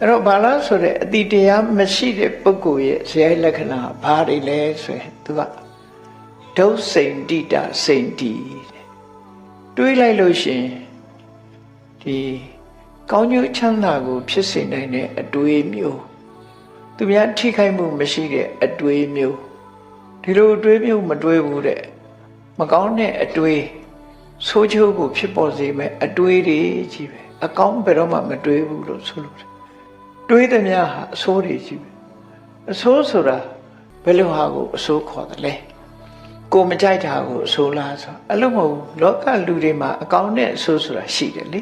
အဲ့တော့ဘာလားဆိုတဲ့အတိတရားမရှိတဲ့ပုဂ္ဂိုလ်ရဲ့ဇယိုက်လက္ခဏာဘာတွေလဲဆိုရင်သူကဒုစိန်တိတစိန်တီတဲ့တွေးလိုက်လို့ရှိရင်ဒီကောင်းကျိုးချမ်းသာကို ဖြစ်စေနိုင်တဲ့အတွေးမျိုးသူများထိခိုက်မှုမရှိတဲ့အတွေးမျိုးဒီလိုအတွေးမျိုးမတွေးဘူးတဲ့မကောင်းတဲ့အတွေးဆိုးချိုးကိုဖြစ်ပေါ်စေမဲ့အတွေးတွေကြီးပဲအကောင်းဘယ်တော့မှမတွေးဘူးလို့ဆိုလို့ တယ်တွေးသမျှဟာအဆိုးတွေကြီးပဲအဆိုးဆိုတာဘယ်လိုဟာကိုအဆိုးခေါ်တယ်လဲကိုမကြိုက်တာကိုအဆိုးလားဆိုအဲ့လိုမဟုတ်ဘူးလောကလူတွေမှာအကောင်းနဲ့အဆိုးဆိုတာရှိတယ်လေ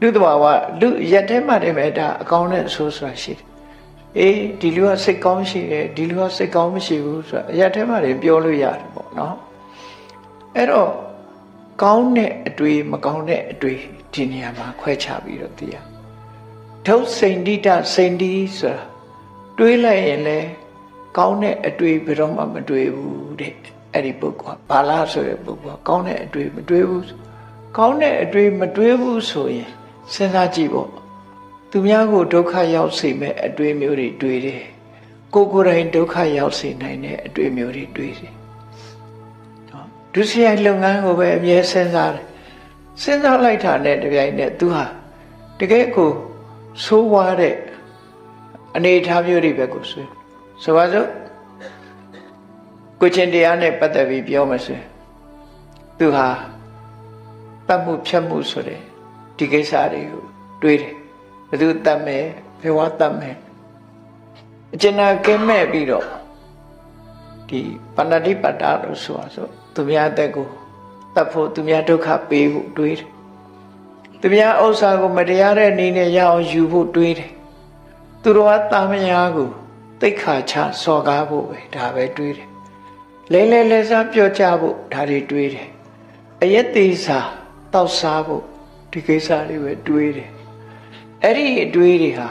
လူတဘာဝလူရက်ထဲမှာတည်းမဲ့ဒါအကောင်းနဲ့အဆိုးဆိုတာရှိတယ်အေးဒီလူကစိတ်ကောင်းရှိတယ်ဒီလူကစိတ်ကောင်းမရှိဘူးဆိုတာအရက်ထဲမှာတည်းပြောလို့ရတယ်ပေါ့နော်အဲ့တော့ကောင်းတဲ့အတွေ့မကောင်းတဲ့အတွေ့ဒီနေရာမှာခွဲခြားပြီးတော့သိရ ဒုစိန်တိတစိန်တိဆိုတာတွေးလိုက်ရင်လည်းကောင်းတဲ့အတွေ့ဘယ်တော့မှမတွေးဘူးတဲ့အဲ့ဒီပုဂ္ဂိုလ်ကဘာလားဆိုတဲ့ပုဂ္ဂိုလ်ကကောင်းတဲ့အတွေ့မတွေးဘူးကောင်းတဲ့အတွေ့မတွေးဘူးဆိုရင်စဉ်းစားကြည့်ပေါ့သူများကိုဒုက္ခရောက်စေမဲ့အတွေ့မျိုးတွေတွေးတယ်ကိုယ်ကိုယ်တိုင်ဒုက္ခရောက်စေနိုင်တဲ့အတွေ့မျိုးတွေတွေးတယ်နော်ဒုစရိုက်လုပ်ငန်းကိုပဲအမြဲစဉ်းစားတယ်စဉ်းစားလိုက်တာနဲ့တပြိုင်နက်သူဟာတကယ်ကို ဆိုးဝါးတဲ့အနေအထားမျိုးတွေပဲကိုဆွေးဆိုပါစို့ကိုချင်းတရားနဲ့ပတ်သက်ပြီးပြောမှဆိုရင်သူဟာတတ်မှုဖြတ်မှုဆိုတဲ့ဒီကိစ္စတွေကိုတွေးတယ်ဘယ်သူတတ်မယ်ဘယ်ဝါတတ်မယ်အကျဉ်းနာကဲမဲ့ပြီးတော့ဒီပဏ္ဏတိပတ္တာလို့ဆိုပါစို့သူများအသက်ကိုတတ်ဖို့သူများဒုက္ခပေးဖို့တွေးတယ် သူများဥစ္စာကိုမတရားတဲ့အနေနဲ့ရအောင်ယူဖို့တွေးတယ်သူတော်ကတာမယာကိုတိတ်ခါချစော်ကားဖို့ပဲဒါပဲတွေးတယ်လဲလဲလဲစားပြောကြဖို့ဒါတွေတွေးတယ်အယက်သေးစာတောက်စားဖို့ဒီကိစ္စတွေပဲတွေးတယ်အဲ့ဒီအတွေးတွေဟာ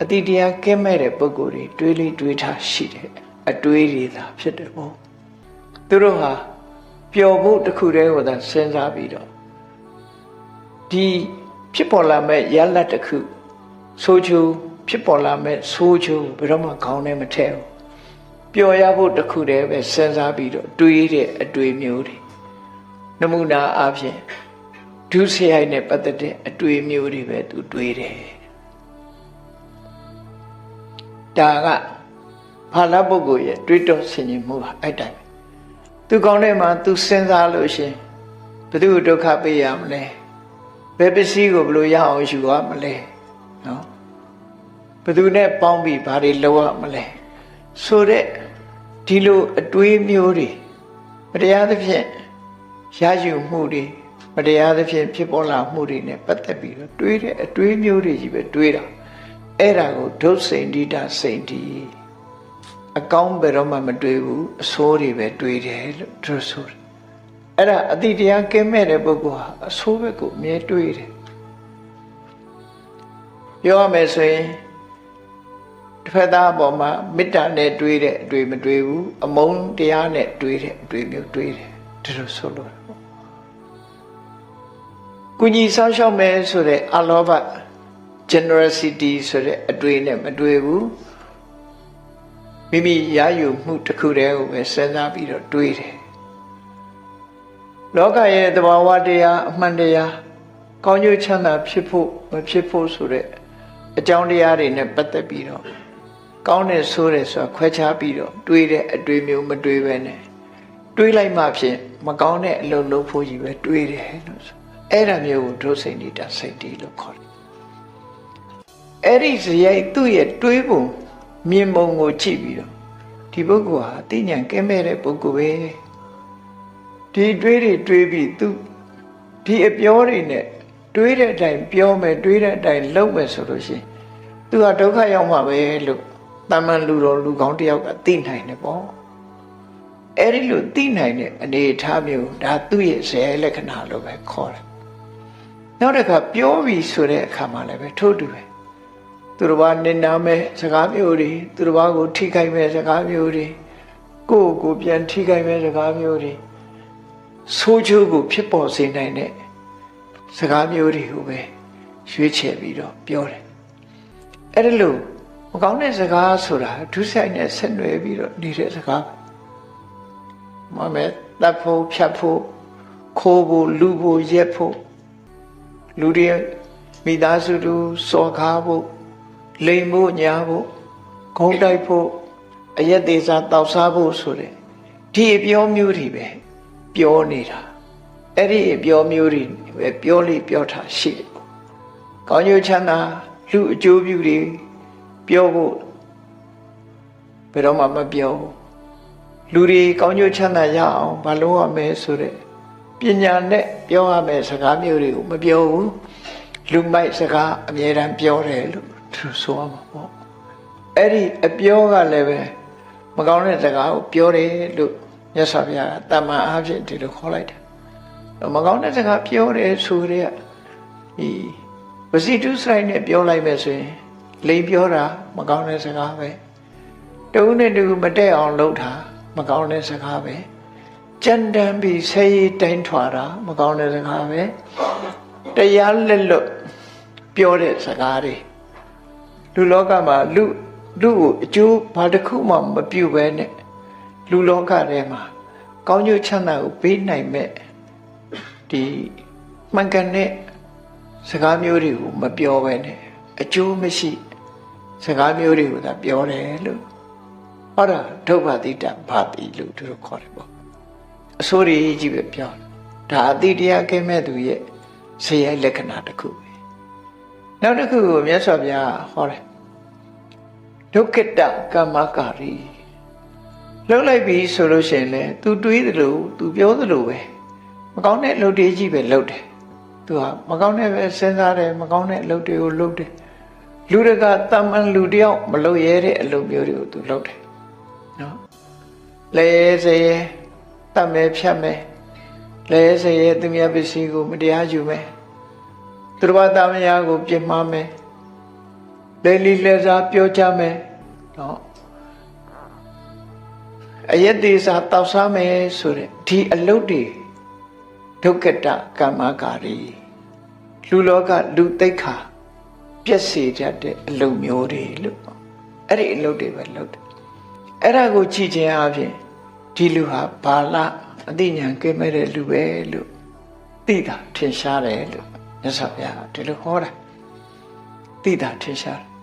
အတိတရားကဲမဲ့တဲ့ပုံကိုယ်တွေတွေးလေးတွေးထားရှိတယ်အတွေးတွေသာဖြစ်တယ်ပေါ့သူတို့ဟာပျော်ဖို့တခုတည်းကိုသာစဉ်းစားပြီးတော့ ဒီဖြစ်ပေါ်လာမဲ့ရလတ်တစ်ခုဆိုချူဖြစ်ပေါ်လာမဲ့ဆိုချူဘယ်တော့မှခေါင်းထဲမထည့်ဘူးပျော်ရဖို့တခုတည်းပဲစဉ်းစားပြီးတော့တွေးတဲ့အတွေးမျိုးတွေနမူနာအားဖြင့်ဒုစရိုက်နဲ့ပတ်သက်တဲ့အတွေ့အမျိုးတွေပဲသူတွေးတယ်ဒါကဘာလပုဂ္ဂိုလ်ရဲ့တွေးတောဆင်ခြင်မှုဟာအဲ့တိုင်းသူကောင်းတဲ့မှာသူစဉ်းစားလို့ရှင်ဘယ်သူဒုက္ခပေးရမလဲ ဘယ်ပစ္စည်းကိုဘယ်လိုရအောင်ယူရမလဲနော်ဘယ်သူနဲ့ပေါင်းပြီးဘာတွေလုပ်ရမလဲဆိုတဲ့ဒီလိုအတွေးမျိုးတွေတရားသဖြင့်ရယူမှုတွေမတရားသဖြင့်ဖြစ်ပေါ်လာမှုတွေနဲ့ပတ်သက်ပြီးတော့တွေးတဲ့အတွေးမျိုးတွေကြီးပဲတွေးတာအဲ့ဒါကိုဒုစိန်တိတစိန်တိအကောင်းဘယ်တော့မှမတွေးဘူးအဆိုးတွေပဲတွေးတယ်လို့သူဆိုတယ် အဲ့ဒါအတိတရားကင်းမဲ့တဲ့ပုဂ္ဂိုလ်ဟာအဆိုးဘက်ကိုအမြဲတွေးတယ်ပြောရမယ်ဆိုရင်တစ်ဖက်သားအပေါ်မှာမေတ္တာနဲ့တွေးတဲ့အတွေ့မတွေးဘူးအမုန်းတရားနဲ့တွေးတဲ့အတွေ့မျိုးတွေးတယ်ဒီလိုဆိုလို့ကုညီဆောင်းရှောက်မယ်ဆိုတဲ့အလောဘ generosity ဆိုတဲ့အတွေ့နဲ့မတွေ့ဘူးမိမိရယူမှုတစ်ခုတည်းကိုပဲစဉ်းစားပြီးတော့တွေးတယ် လောကရဲ့သဘာဝတရားအမှန်တရားကောင်းကျိုးချမ်းသာဖြစ်ဖို့မဖြစ်ဖို့ဆိုတဲ့အကြောင်းတရားတွေနဲ့ပတ်သက်ပြီးတော့ကောင်းတဲ့ဆိုးတဲ့ဆိုတာခွဲခြားပြီးတော့တွေးတဲ့အတွေ့မျိုးမတွေးပဲနဲ့တွေးလိုက်မှဖြင့်မကောင်းတဲ့အလုပ်လုပ်ဖို့ကြီးပဲတွေးတယ်လို့ဆိုအဲ့ဒါမျိုးကိုဒုစိတ်နေတာစိတ်တီလို့ခေါ်တယ်အဲ့ဒီဇယိုက်သူ့ရဲ့တွေးပုံမြင်ပုံကိုကြည့်ပြီးတော့ဒီပုဂ္ဂိုလ်ဟာသိဉာဏ်ကင်းမဲ့တဲ့ပုဂ္ဂိုလ်ပဲ ဒီတွေးတွေတွေးပြီးသူဒီအပြောတွေနဲ့တွေးတဲ့အတိုင်းပြောမယ်တွေးတဲ့အတိုင်းလုပ်မယ်ဆိုလို့ရှိရင်သူကဒုက္ခရောက်မှာပဲလို့တမန်လူတော်လူကောင်းတယောက်ကသိနိုင်တယ်ပေါ့အဲ့ဒီလိုသိနိုင်တဲ့အနေအထားမျိုးဒါသူ့ရဲ့ဇေယလက္ခဏာလို့ပဲခေါ်တယ်နောက်တစ်ခါပြောပြီဆိုတဲ့အခါမှာလည်းပဲထို့တူပဲသူတစ်ပါးနင်နာမဲ့စကားမျိုးတွေသူတစ်ပါးကိုထိခိုက်မဲ့စကားမျိုးတွေကိုယ့်ကိုပြန်ထိခိုက်မဲ့စကားမျိုးတွေ ဆိုးချိုးကိုဖြစ်ပေါ်စေနိုင်တဲ့စကားမျိုးတွေကိုပဲရွေးချယ်ပြီးတော့ပြောတယ်အဲ့ဒါလို့မကောင်းတဲ့စကားဆိုတာဒုစရိုက်နဲ့ဆက်နွယ်ပြီးတော့နေတဲ့စကားမမဲတပ်ဖို့ဖြတ်ဖို့ခိုးဖို့လူဖို့ရက်ဖို့လူတွေမိသားစုတို့စော်ကားဖို့လိမ်ဖို့ညာဖို့ဂုံးတိုက်ဖို့အရက်သေးစားတောက်စားဖို့ဆိုတဲ့ဒီအပြောမျိုးတွေပဲ ပြောနေတာအဲ့ဒီအပြောမျိုးတွေပဲပြောလိပြောထားရှိတယ်ကောင်းကျိုးချမ်းသာလူအကျိုးပြုတွေပြောဖို့ဘယ်တော့မှမပြောဘူးလူတွေကောင်းကျိုးချမ်းသာရအောင်မလုပ်ရမယ်ဆိုတဲ့ပညာနဲ့ပြောရမယ်စကားမျိုးတွေကိုမပြောဘူးလူမိုက်စကားအမြဲတမ်းပြောတယ်လို့သူဆိုရမှာပေါ့အဲ့ဒီအပြောကလည်းပဲမကောင်းတဲ့စကားကိုပြောတယ်လို့ မြတ်စွာဘုရားကတမန်အားဖြင့်ဒီလိုခေါ်လိုက်တယ်မကောင်းတဲ့စကားပြောတယ်ဆိုတဲ့ဒီပစီတုဆိုင်နဲ့ပြောလိုက်မယ်ဆိုရင်လိန်ပြောတာမကောင်းတဲ့စကားပဲတဦးနဲ့တူမတက်အောင်လုပ်တာမကောင်းတဲ့စကားပဲကြမ်းတမ်းပြီးဆဲရီတိုင်းထွာတာမကောင်းတဲ့စကားပဲတရားလက်လွတ်ပြောတဲ့စကားတွေလူလောကမှာလူလူကိုအကျိုးဘာတစ်ခုမှမပြုဘဲနဲ့ လူလောကထဲမှာကောင်းကျိုးချမ်းသာကိုပေးနိုင်မဲ့ဒီမှန်ကန်တဲ့စကားမျိုးတွေကိုမပြောဘဲနဲ့အကျိုးမရှိစကားမျိုးတွေကိုသာပြောတယ်လို့ဟောတာဒုဗ္ဗတိတဘာတိလို့သူတို့ခေါ်တယ်ပေါ့အစိုးရကြီးပဲပြောဒါအတိတရားကဲမဲ့သူရဲ့ဇေယျလက္ခဏာတစ်ခုပဲနောက်တစ်ခုကိုမြတ်စွာဘုရားဟောတယ်ဒုက္ခတကမ္မကာရီ လှုပ်လိုက်ပြီဆိုလို့ရှိရင်လေ तू တွေးသလို तू ပြောသလိုပဲမကောင်းတဲ့အလုပ်တွေကြီးပဲလုပ်တယ် तू ဟာမကောင်းတဲ့ပဲစဉ်းစားတယ်မကောင်းတဲ့အလုပ်တွေကိုလုပ်တယ်လူတွေကတမန်လူတယောက်မလုပ်ရတဲ့အလုပ်မျိုးတွေကို तू လုပ်တယ်နော်လဲစေတတ်မယ်ဖြတ်မယ်လဲစေသူများပစ္စည်းကိုမတရားယူမယ်သူတော်ဘာသားမယားကိုပြစ်မှားမယ်လဲလီလဲစားပြောကြမယ်နော် အယက်သေးစားတောက်စားမယ်ဆိုတဲ့ဒီအလုတ်တွေဒုက္ကတကမ္မကာရီလူလောကလူတိတ်ခါပြက်စီတတ်တဲ့အလုတ်မျိုးတွေလို့အဲ့ဒီအလုတ်တွေပဲလုပ်တယ်အဲ့ဒါကိုကြည့်ခြင်းအပြင်ဒီလူဟာဘာလအသိဉာဏ်ကဲမဲ့တဲ့လူပဲလို့သိတာထင်ရှားတယ်လို့မြတ်စွာဘုရားဒီလိုဟောတာသိတာထင်ရှားတယ်